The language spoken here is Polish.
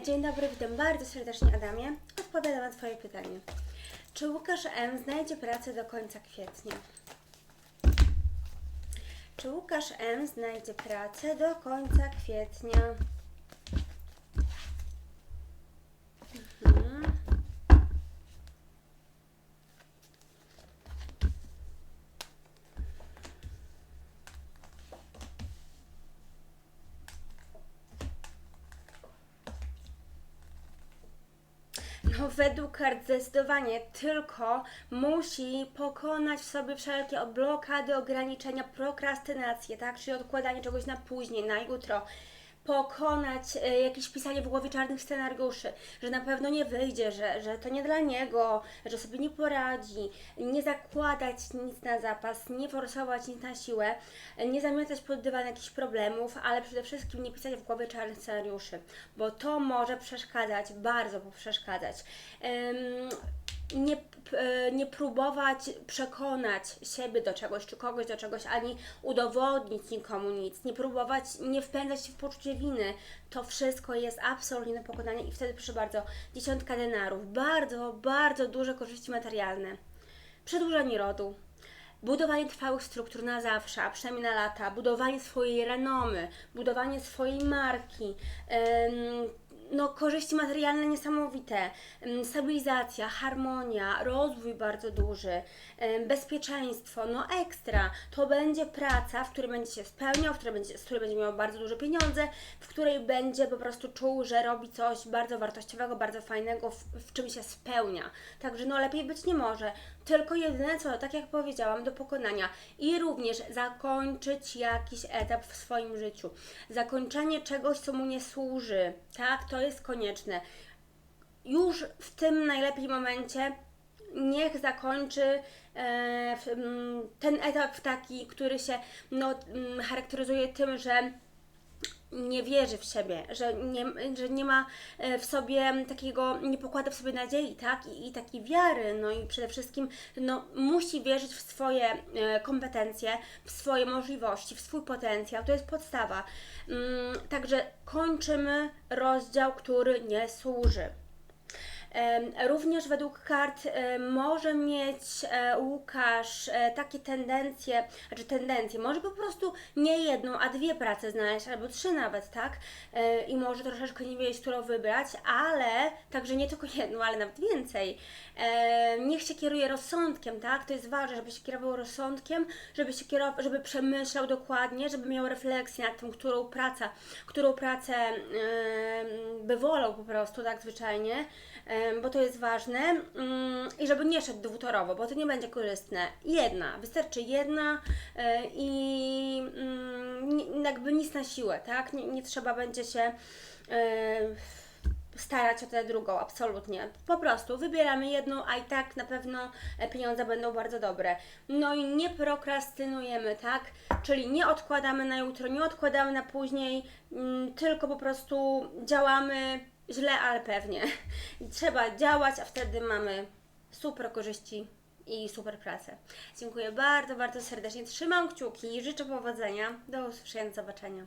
Dzień dobry, witam bardzo serdecznie Adamie. Odpowiadam na Twoje pytanie. Czy Łukasz M. znajdzie pracę do końca kwietnia? Czy Łukasz M. znajdzie pracę do końca kwietnia? No, według kart zdecydowanie tylko musi pokonać w sobie wszelkie blokady, ograniczenia, prokrastynację, tak? Czyli odkładanie czegoś na później, na jutro. Pokonać e, jakieś pisanie w głowie czarnych scenariuszy, że na pewno nie wyjdzie, że, że to nie dla niego, że sobie nie poradzi, nie zakładać nic na zapas, nie forsować nic na siłę, nie zamiatać pod dywan jakichś problemów, ale przede wszystkim nie pisać w głowie czarnych scenariuszy, bo to może przeszkadzać, bardzo przeszkadzać. Ym, nie, nie próbować przekonać siebie do czegoś, czy kogoś do czegoś, ani udowodnić nikomu nic, nie próbować, nie wpędzać się w poczucie winy. To wszystko jest absolutnie na pokonanie i wtedy, proszę bardzo, dziesiątka denarów, bardzo, bardzo duże korzyści materialne. Przedłużenie rodu, budowanie trwałych struktur na zawsze, a przynajmniej na lata, budowanie swojej renomy, budowanie swojej marki, no, korzyści materialne niesamowite, stabilizacja, harmonia, rozwój bardzo duży, bezpieczeństwo, no ekstra. To będzie praca, w której będzie się spełniał, w której będzie, z której będzie miał bardzo duże pieniądze, w której będzie po prostu czuł, że robi coś bardzo wartościowego, bardzo fajnego, w, w czym się spełnia. Także no lepiej być nie może. Tylko jedyne co, tak jak powiedziałam, do pokonania i również zakończyć jakiś etap w swoim życiu. Zakończenie czegoś, co mu nie służy, tak, to jest konieczne. Już w tym najlepiej momencie niech zakończy e, w, mm, ten etap taki, który się no, mm, charakteryzuje tym, że nie wierzy w siebie, że nie, że nie ma e, w sobie takiego, nie pokłada w sobie nadziei, tak? I, i takiej wiary, no i przede wszystkim no, musi wierzyć w swoje e, kompetencje, w swoje możliwości, w swój potencjał, to jest podstawa. Mm, także kończymy rozdział, który nie służy. Również według kart może mieć e, Łukasz e, takie tendencje, znaczy tendencje, może po prostu nie jedną, a dwie prace znaleźć, albo trzy nawet, tak? E, I może troszeczkę nie wiedzieć, którą wybrać, ale także nie tylko jedną, ale nawet więcej. Niech się kieruje rozsądkiem, tak? To jest ważne, żeby się kierował rozsądkiem, żeby się kierował, żeby przemyślał dokładnie, żeby miał refleksję nad tym, którą pracę, którą pracę by wolał po prostu, tak zwyczajnie, bo to jest ważne mm, i żeby nie szedł dwutorowo, bo to nie będzie korzystne. Jedna, wystarczy jedna e, i mm, jakby nic na siłę, tak? Nie, nie trzeba będzie się e, starać o tę drugą, absolutnie. Po prostu wybieramy jedną, a i tak na pewno e, pieniądze będą bardzo dobre. No i nie prokrastynujemy, tak? Czyli nie odkładamy na jutro, nie odkładamy na później, mm, tylko po prostu działamy źle, ale pewnie. Trzeba działać, a wtedy mamy super korzyści i super pracę. Dziękuję bardzo, bardzo serdecznie. Trzymam kciuki, życzę powodzenia. Do usłyszenia, do zobaczenia.